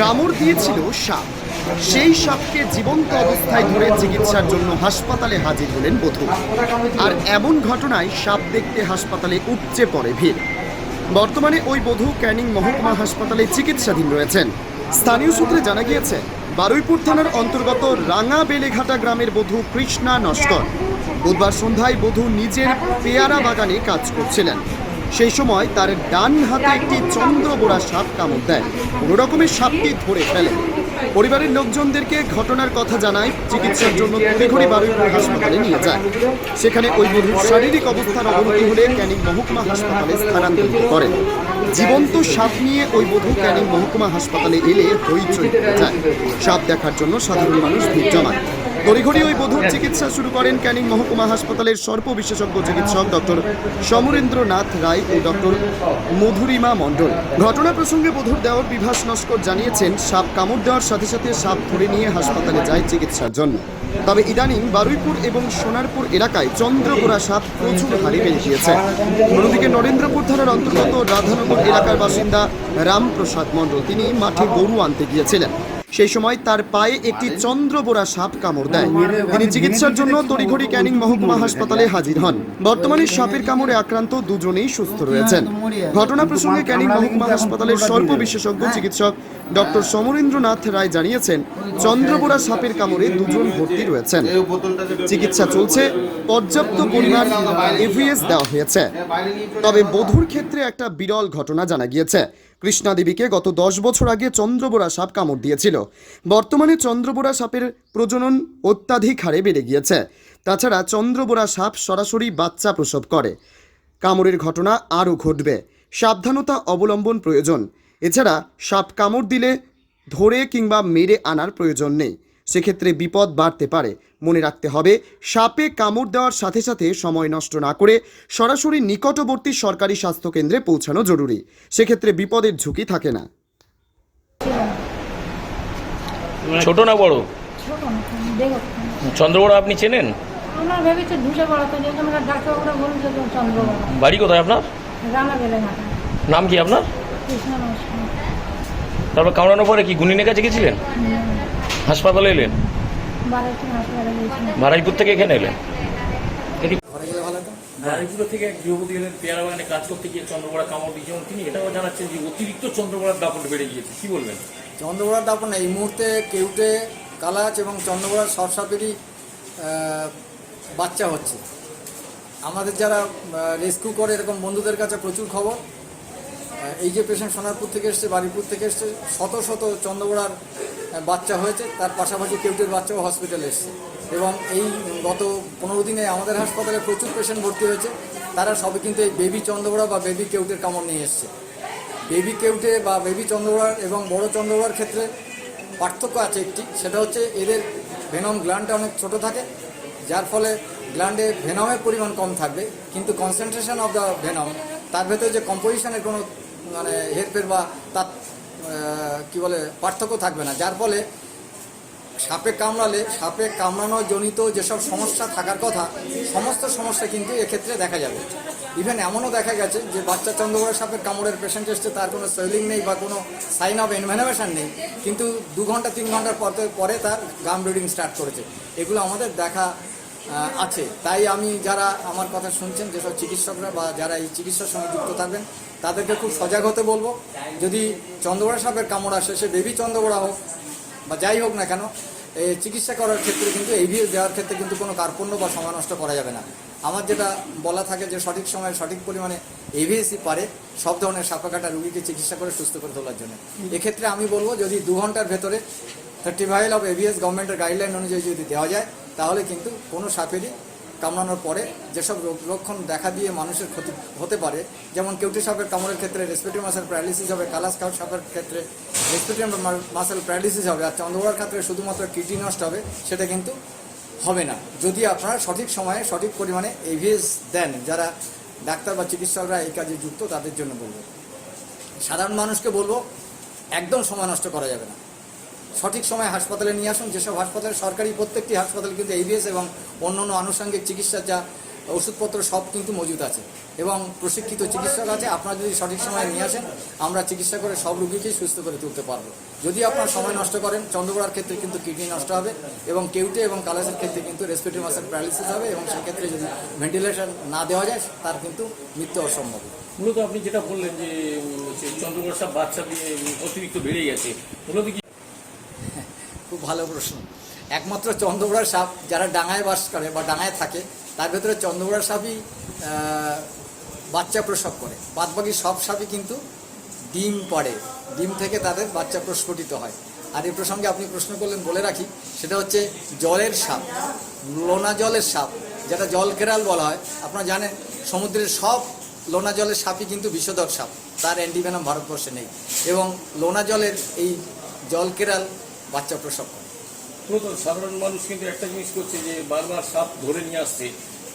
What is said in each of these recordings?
কামড় দিয়েছিল সাপ। সেই সাপকে জীবন্ত অবস্থায় ধরে চিকিৎসার জন্য হাসপাতালে হাজির হলেন বধূ। আর এমন ঘটনায় সাপ দেখতে হাসপাতালে উপচে পড়ে ভিড়। বর্তমানে ওই বধূ ক্যানিং মহকুমা হাসপাতালে চিকিৎসাধীন রয়েছেন। স্থানীয় সূত্রে জানা গিয়েছে, বারুইপুর থানার অন্তর্গত রাঙা বেলেঘাটা গ্রামের বধূ কৃষ্ণা নস্কর। বুধবার সন্ধ্যায় বধূ নিজের পেয়ারা বাগানে কাজ করছিলেন। সেই সময় তার ডান হাতে একটি চন্দ্রবোড়া সাপ কামড় দেয়। কোনো রকমের সাপটি ধরে ফেলে। পরিবারের লোকজনদেরকে ঘটনার কথা জানায় চিকিৎসার জন্য তড়িঘড়ি বারুইপুর হাসপাতালে নিয়ে যায়। সেখানে ওই বধূর শারীরিক অবস্থার অবনতি হলে ক্যানিং মহকুমা হাসপাতালে স্থানান্তরিত করেন। জীবন্ত সাপ নিয়ে ওই বধূ ক্যানিং মহকুমা হাসপাতালে এলে হইচই যায়। সাপ দেখার জন্য সাধারণ মানুষ ভিড় জমায়। তড়িঘড়ি ওই বধূর চিকিৎসা শুরু করেন ক্যানিং মহকুমা হাসপাতালের সর্প বিশেষজ্ঞ চিকিৎসক ডক্টর সমরেন্দ্রনাথ রায় ও ডক্টর মধুরিমা মণ্ডল। ঘটনা প্রসঙ্গে বধূর দেওয়ার বিভাস নস্কর জানিয়েছেন, সাপ কামড় দেওয়ার সাথে সাথে সাপ ধরে নিয়ে হাসপাতালে যায় চিকিৎসার জন্য। তবে ইদানিং বারুইপুর এবং সোনারপুর এলাকায় চন্দ্রগোড়া সাপ প্রচুর হারে বেড়ে গিয়েছে। অন্যদিকে নরেন্দ্রপুর থানার অন্তর্গত রাধানগর এলাকার বাসিন্দা রামপ্রসাদ মণ্ডল, তিনি মাঠে গরু আনতে গিয়েছিলেন। সেই সময় তার পায়ে একটি চন্দ্রবোরা সাপ কামড় দেয়। তিনি চিকিৎসার জন্য তড়িঘড়ি ক্যানিং মহকুমা হাসপাতালে হাজির হন। বর্তমানে সাপের কামড়ে আক্রান্ত দুজনেই সুস্থ রয়েছেন। ঘটনা প্রসঙ্গে ক্যানিং মহকুমা হাসপাতালের সর্ব বিশেষজ্ঞ চিকিৎসক ডক্টর সমরেন্দ্রনাথ রায় জানিয়েছেন চন্দ্রবোরা সাপের কামড়ে দুজন ভর্তি রয়েছেন। চিকিৎসা চলছে পর্যাপ্ত পরিমাণ এভিএস দেওয়া হয়েছে। তবে বধুর ক্ষেত্রে একটা বিরল ঘটনা জানা গিয়েছে। কৃষ্ণা দেবীকে গত দশ বছর আগে চন্দ্রবোরা সাপ কামড় দিয়েছিল। বর্তমানে চন্দ্রবোরা সাপের প্রজনন অত্যাধিক হারে বেড়ে গিয়েছে। তাছাড়া চন্দ্রবোরা সাপ সরাসরি বাচ্চা প্রসব করে। কামড়ের ঘটনা আরও ঘটবে। সাবধানতা অবলম্বন প্রয়োজন। এছাড়া সাপ কামড় দিলে ধরে কিংবা মেরে আনার প্রয়োজন নেই। সেক্ষেত্রে বিপদ বাড়তে পারে। মনে রাখতে হবে সাপে কামড় দেওয়ার সাথে সাথে সময় নষ্ট না করে সরাসরি নিকটবর্তী সরকারি স্বাস্থ্যকেন্দ্রে পৌঁছানো জরুরি। সেক্ষেত্রে বিপদের ঝুঁকি থাকে না। ছোট না বড়? ছোট না আপনি চেনেন? আমরা ভেবেছি ঢুসে পড়াতে যেখানকার ডাক্তারবাবুরা বলছে যে চন্দ্রবাবু বাড়ি কোথায় আপনার? রানা নাম কি আপনার? তারপর কামড়ানোর পরে কি গুনিনের কাছে গেছিলেন? হাসপাতালে এলেন? বারাইপুর থেকে এখানে এলেন? বারুইপুর থেকে এক গৃহবধূ এলেন পেয়ারা বাগানে কাজ করতে গিয়ে চন্দ্রবড়া কামড় দিয়েছে এবং তিনি এটাও জানাচ্ছেন যে অতিরিক্ত দাপট বেড়ে গিয়েছে। কি বলবেন? দাপন এই মুহূর্তে কেউটে কালাচ এবং বাচ্চা হচ্ছে। আমাদের যারা রেস্কিউ করে এরকম বন্ধুদের কাছে প্রচুর খবর। এই যে পেশেন্ট সোনারপুর থেকে এসছে, বারিপুর থেকে এসছে, শত শত চন্দ্রবড়ার বাচ্চা হয়েছে, তার পাশাপাশি কেউটের বাচ্চাও হসপিটালে এসছে। এবং এই গত পনেরো দিনে আমাদের হাসপাতালে প্রচুর পেশেন্ট ভর্তি হয়েছে, তারা সবে কিন্তু এই বেবি চন্দ্রবড়া বা বেবি কেউটের কামড় নিয়ে এসছে। বেবি কেউটে বা বেবি চন্দ্রবড়ার এবং বড় চন্দ্রবড়ার ক্ষেত্রে পার্থক্য আছে একটি, সেটা হচ্ছে এদের ভেনম গ্ল্যান্ডটা অনেক ছোট থাকে, যার ফলে গ্ল্যান্ডে ভেনমের পরিমাণ কম থাকবে, কিন্তু কনসেন্ট্রেশন অফ দ্য ভেনম তার ভেতরে যে কম্পোজিশনের কোনো মানে হেরফের বা তার কি বলে, পার্থক্য থাকবে না। যার ফলে সাপে কামড়ালে, সাপে কামড়ানো জনিত যেসব সমস্যা থাকার কথা, সমস্ত সমস্যা কিন্তু এক্ষেত্রে দেখা যাবে। ইভেন এমনও দেখা গেছে যে বাচ্চা চন্দ্রবড় সাপের কামড়ের পেশেন্ট এসছে, তার কোনো সোয়েলিং নেই বা কোনো সাইন অফ এনভেনভেশন নেই, কিন্তু দু ঘণ্টা, তিন ঘণ্টার পর তার গাম ব্লিডিং স্টার্ট করেছে। এগুলো আমাদের দেখা আছে। তাই আমি যারা আমার কথা শুনছেন, যেসব চিকিৎসকরা বা যারা এই চিকিৎসার সঙ্গে যুক্ত থাকবেন, তাদেরকে খুব সজাগ হতে বলব। যদি চন্দ্রবড়া সাপের কামড় আসে, সে বেবি চন্দ্রবড়া হোক বা যাই হোক না কেন এই চিকিৎসা করার ক্ষেত্রে কিন্তু এভিএস দেওয়ার ক্ষেত্রে কিন্তু কোনো কার্পণ্য বা সময় নষ্ট করা যাবে না। আমার যেটা বলা থাকে যে, সঠিক সময়ে সঠিক পরিমাণে এভিএসই পারে সব ধরনের সাপে রুগীকে চিকিৎসা করে সুস্থ করে তোলার জন্য। এক্ষেত্রে আমি বলব, যদি দু ঘণ্টার ভেতরে থার্টি ফাইভ অফ এভিএস গভর্নমেন্টের গাইডলাইন অনুযায়ী যদি দেওয়া যায় তাহলে কিন্তু কোনো সাপেরই কামড়ানোর পরে যেসব রোগ লক্ষণ দেখা দিয়ে মানুষের ক্ষতি হতে পারে, যেমন কেউটি সাপের কামড়ের ক্ষেত্রে রেসপিরেটরি মাসেল প্যারালিসিস হবে, কালাস কাউ সাপের ক্ষেত্রে রেসপিরেটরি মাসেল প্যারালিসিস হবে, আর চন্দ্রবড়ার ক্ষেত্রে শুধুমাত্র কিডনি নষ্ট হবে, সেটা কিন্তু হবে না। যদি আপনারা সঠিক সময়ে সঠিক পরিমাণে এভিএস দেন, যারা ডাক্তার বা চিকিৎসকরা এই কাজে যুক্ত, তাদের জন্য বলব। সাধারণ মানুষকে বলব, একদম সময় নষ্ট করা যাবে না। সঠিক সময় হাসপাতালে নিয়ে আসুন। যেসব হাসপাতালে সরকারি প্রত্যেকটি হাসপাতালে কিন্তু এবিএস এবং অন্য অন্য আনুষঙ্গিক চিকিৎসার যা ওষুধপত্র সব কিন্তু মজুদ আছে। এবং প্রশিক্ষিত চিকিৎসক আছে। আপনারা যদি সঠিক সময়ে নিয়ে আসেন, আমরা চিকিৎসা করে সব রুগীকেই সুস্থ করে তুলতে পারব। যদি আপনার সময় নষ্ট করেন চন্দ্রগোড়ার ক্ষেত্রে কিন্তু কিডনি নষ্ট হবে এবং কেউটে এবং কালাসের ক্ষেত্রে কিন্তু রেসপিরেটরি মাসেল প্যারালিসিস হবে এবং সেক্ষেত্রে যদি ভেন্টিলেশন না দেওয়া যায়, তার কিন্তু মৃত্যু অসম্ভব। মূলত আপনি যেটা বললেন যে সাপ বাচ্চা দিয়ে অতিরিক্ত বেড়ে গেছে মূলত খুব ভালো প্রশ্ন। একমাত্র চন্দ্রবড়ার সাপ যারা ডাঙায় বাস করে বা ডাঙায় থাকে, তার ভেতরে চন্দ্রবড়ার সাপই বাচ্চা প্রসব করে। বাদবাকি সব সাপই কিন্তু ডিম পাড়ে। ডিম থেকে তাদের বাচ্চা প্রস্ফুটিত হয়। আর এই প্রসঙ্গে আপনি প্রশ্ন করলেন, বলে রাখি, সেটা হচ্ছে জলের সাপ, লোনা জলের সাপ, যেটা জল কেরাল বলা হয়। আপনারা জানেন, সমুদ্রের সব লোনা জলের সাপই কিন্তু বিষধর সাপ, তার অ্যান্টিভেনাম ভারতবর্ষে নেই। এবং লোনা জলের এই জল কেরাল বাচ্চা প্রসব করে। মূলত সাধারণ মানুষ কিন্তু একটা জিনিস করছে যে বারবার সাপ ধরে নিয়ে আসছে।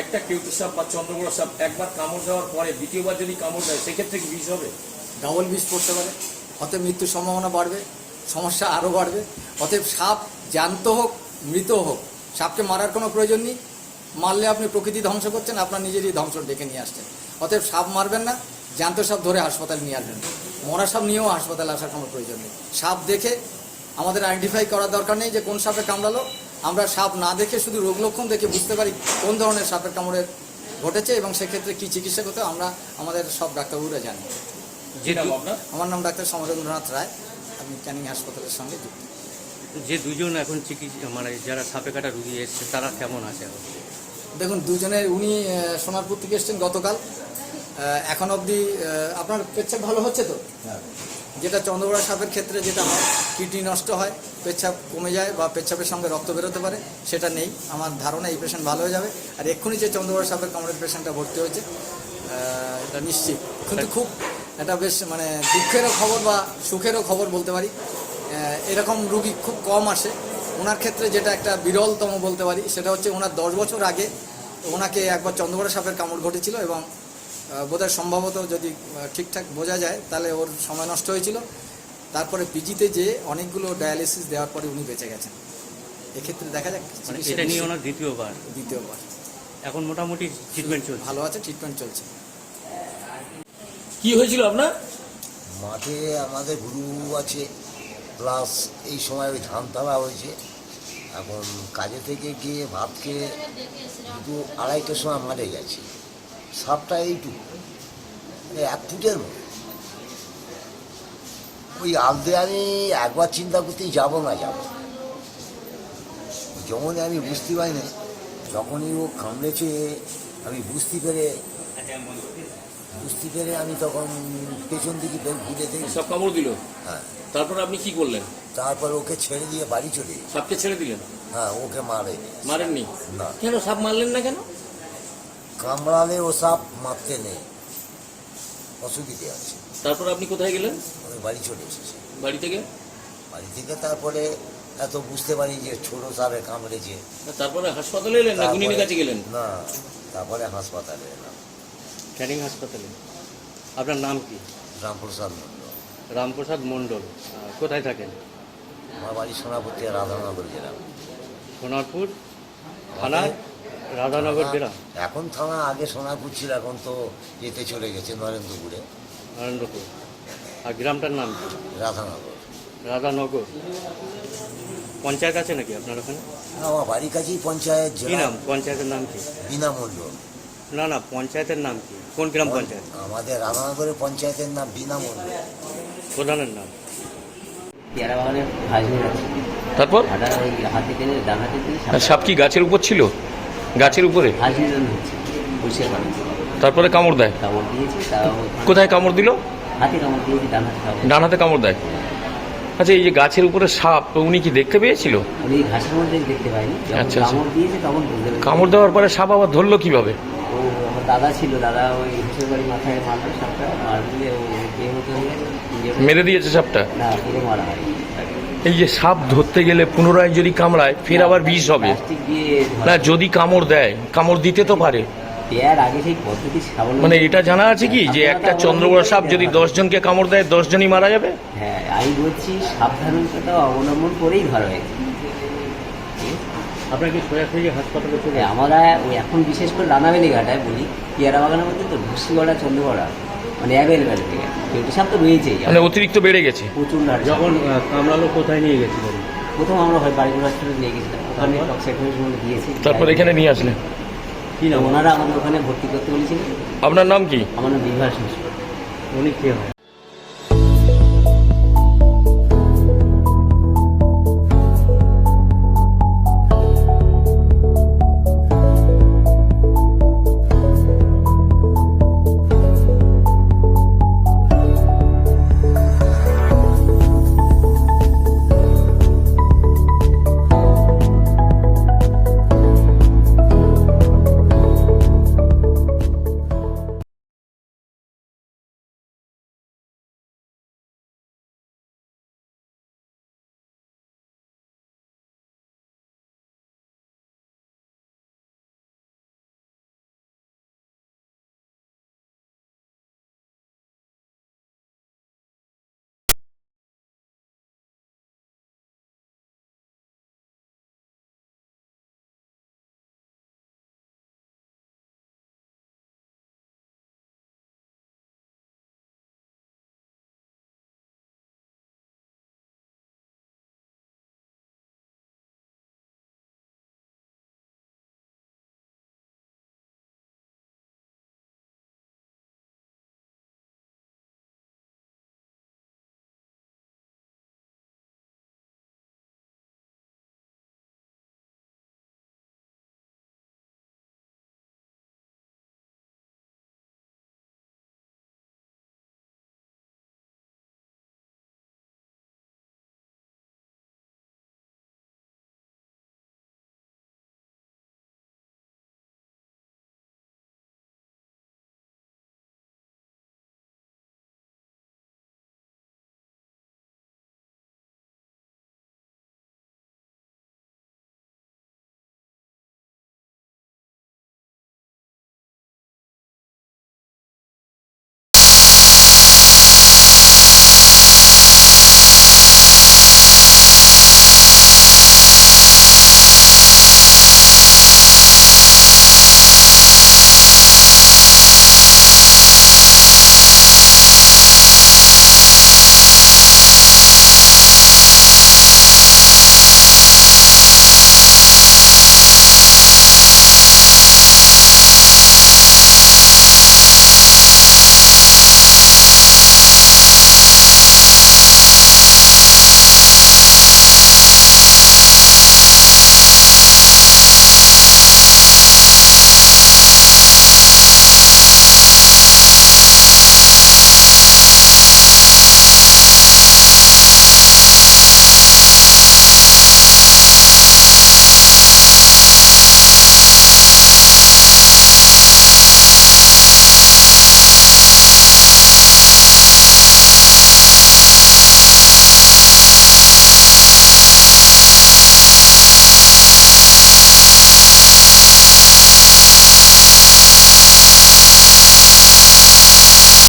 একটা কেউটু সাপ বা চন্দ্রগড় সাপ একবার কামড় দেওয়ার পরে দ্বিতীয়বার যদি কামড় দেয় সেক্ষেত্রে কি বিষ হবে? ডাবল বিষ পড়তে পারে। অতএব মৃত্যুর সম্ভাবনা বাড়বে সমস্যা আরও বাড়বে। অতএব সাপ জ্যান্ত হোক মৃত হোক সাপকে মারার কোনো প্রয়োজন নেই। মারলে আপনি প্রকৃতি ধ্বংস করছেন আপনার নিজেরই ধ্বংস ডেকে নিয়ে আসছেন। অতএব সাপ মারবেন না জ্যান্ত সাপ ধরে হাসপাতাল নিয়ে আসবেন। মরা সাপ নিয়েও হাসপাতালে আসার কোনো প্রয়োজন নেই। সাপ দেখে আমাদের আইডেন্টিফাই করার দরকার নেই যে কোন সাপে কামড়ালো। আমরা সাপ না দেখে শুধু রোগ লক্ষণ দেখে বুঝতে পারি কোন ধরনের সাপের কামড়ে ঘটেছে এবং সেক্ষেত্রে কী চিকিৎসা করতে আমরা আমাদের সব ডাক্তারবাবুরা জানি। যে নাম আমার নাম ডাক্তার সমরেন্দ্রনাথ রায়। আমি ক্যানিং হাসপাতালের সঙ্গে যুক্ত। যে দুজন এখন চিকিৎসা মানে যারা সাপে কাটা রুগী এসছে তারা কেমন আছে দেখুন দুজনের উনি সোনারপুর থেকে এসছেন গতকাল। এখন অবধি আপনার পেচ্ছাপ ভালো হচ্ছে তো? যেটা চন্দ্রবড়া সাপের ক্ষেত্রে যেটা হয়, কিডনি নষ্ট হয়, পেচ্ছাপ কমে যায় বা পেচ্ছাপের সঙ্গে রক্ত বেরোতে পারে, সেটা নেই। আমার ধারণা এই পেশেন্ট ভালো হয়ে যাবে। আর এক্ষুনি যে চন্দ্রবড়া সাপের কামড়ের পেশেন্টটা ভর্তি হয়েছে এটা নিশ্চিত। কিন্তু খুব এটা বেশ মানে দুঃখেরও খবর বা সুখেরও খবর বলতে পারি। এরকম রুগী খুব কম আসে। ওনার ক্ষেত্রে যেটা একটা বিরলতম বলতে পারি, সেটা হচ্ছে ওনার দশ বছর আগে ওনাকে একবার চন্দ্রবড়া সাপের কামড় ঘটেছিল এবং বোধহয় সম্ভবত যদি ঠিকঠাক বোঝা যায় তাহলে ওর সময় নষ্ট হয়েছিল। তারপরে পিজিতে যে অনেকগুলো ডায়ালিসিস দেওয়ার পরে উনি বেঁচে গেছেন। এক্ষেত্রে দেখা যাক মানে এটা নিয়ে ওনার দ্বিতীয়বার? দ্বিতীয়বার। এখন মোটামুটি ট্রিটমেন্ট চলছে। ভালো আছে ট্রিটমেন্ট চলছে। কি হয়েছিল আপনার? মাঠে আমাদের গুরু আছে প্লাস এই সময় ওই ধান তালা হয়েছে। এখন কাজে থেকে গিয়ে খেয়ে দুটো আড়াইটার সময় মাঠে গেছি। সাপটা এইটুকু। এক ফুটের মতো ওই আলদে আমি একবার চিন্তা করতেই যাব না যাব। যেমনই আমি বুঝতে পারি না যখনই ও কামড়েছে আমি বুঝতে পেরে বুঝতে পেরে আমি তখন পেছন দিকে ফের ঘুরে দেখি। সব কামড় দিল? হ্যাঁ। তারপর আপনি কি করলেন? তারপর ওকে ছেড়ে দিয়ে বাড়ি চলে। সাপকে ছেড়ে দিলেন? হ্যাঁ ওকে মারে। মারেননি? না। কেন সাপ মারলেন না কেন? কামড়ালে ও সাপ মারতে নেই। অসুবিধে আছে। তারপর আপনি কোথায় গেলেন? ওই বাড়ি চলে এসেছি। বাড়ি থেকে? বাড়ি থেকে তারপরে এত বুঝতে পারি যে ছোট সাপে কামড়েছে। তারপরে হাসপাতালে এলেন না গুনিনের কাছে গেলেন? না তারপরে হাসপাতালে এলাম। ক্যানিং হাসপাতালে। আপনার নাম কি? রামপ্রসাদ মন্ডল রামপ্রসাদ মণ্ডল। কোথায় থাকেন? আমার বাড়ি সোনাপতি রাধানগর গ্রাম সোনারপুর থানা? রাধানগর গ্রাম এখন থানা আগে সোনাপুর ছিল এখন তো যেতে চলে গেছে নরেন্দ্রপুরে। নরেন্দ্রপুর। আর গ্রামটার নাম কি? রাধানগর। রাধানগর। পঞ্চায়েত আছে নাকি আপনার ওখানে? আমার বাড়ির কাছেই পঞ্চায়েত কি নাম? পঞ্চায়েতের নাম কি? বিনামূল্য। না না পঞ্চায়েতের নাম কি? কোন গ্রাম পঞ্চায়েত? আমাদের রাধানগরের পঞ্চায়েতের নাম বিনামূল্য। প্রধানের নাম? পেয়ারা তারপর? হাতে টেনে ডান হাতে আর সাপ কি গাছের উপর ছিল? গাছের উপরে? তারপরে কামড় দেয়? কামড় দিয়েছি কোথায় কামড় দিল? হাতে কামড় দিয়েছি ডান হাতে কামড় ডান হাতে কামড় দেয়। আচ্ছা এই যে গাছের উপরে সাপ উনি কি দেখতে পেয়েছিল? উনি ঘাসের মধ্যে দেখতে পাইনি। আচ্ছা, আচ্ছা। কামড় দিয়েছে তখন কামড় দেওয়ার পরে সাপ আবার ধরলো কীভাবে? ও আমার দাদা ছিল দাদা ওই বাড়ি মাথায় মারলো সাপটা মার ও দিয়েছে সাপটা? না মারা হয়। এই যে সাপ ধরতে গেলে পুনরায় যদি কামড়ায় ফের আবার বিষ হবে। না যদি কামড় দেয় কামড় দিতে তো পারে। দেওয়ার আগে সেই পদ্ধতি সাবলম্বী মানে এটা জানা আছে কি? যে একটা চন্দ্রবড়া সাপ যদি দশ জনকে কামড় দেয় দশ জনই মারা যাবে? হ্যাঁ আমি বলছি সাবধানতাটা অবলম্বন করেই আপনাকে সোজাসুজি হাসপাতালে চলে হ্যাঁ, আমরা ওই এখন বিশেষ করে রানাবেলি ঘাটায় বলি পেয়ারা বাগানের মধ্যে তো ভুসিগড়া চন্দ্রগড়া। মানে অ্যাভেলেবেল থেকে। গেছে সাপ তো রয়েছেই। মানে অতিরিক্ত বেড়ে গেছে। প্রচুর লাট যখন কামড়ালো কোথায় নিয়ে গেছিলেন প্রথম আমরা হয় বাড়িগুলো হসপিটালে নিয়ে গেছিলাম। ওখানে টক্সাইকোলজি বলে দিয়েছি তারপর এখানে নিয়ে আসলেন? কি না ওনারা আমাদের ওখানে ভর্তি করতে বলেছিলেন। আপনার নাম কি? আমার নাম বিভাস মিশ্র। উনি কে হয়?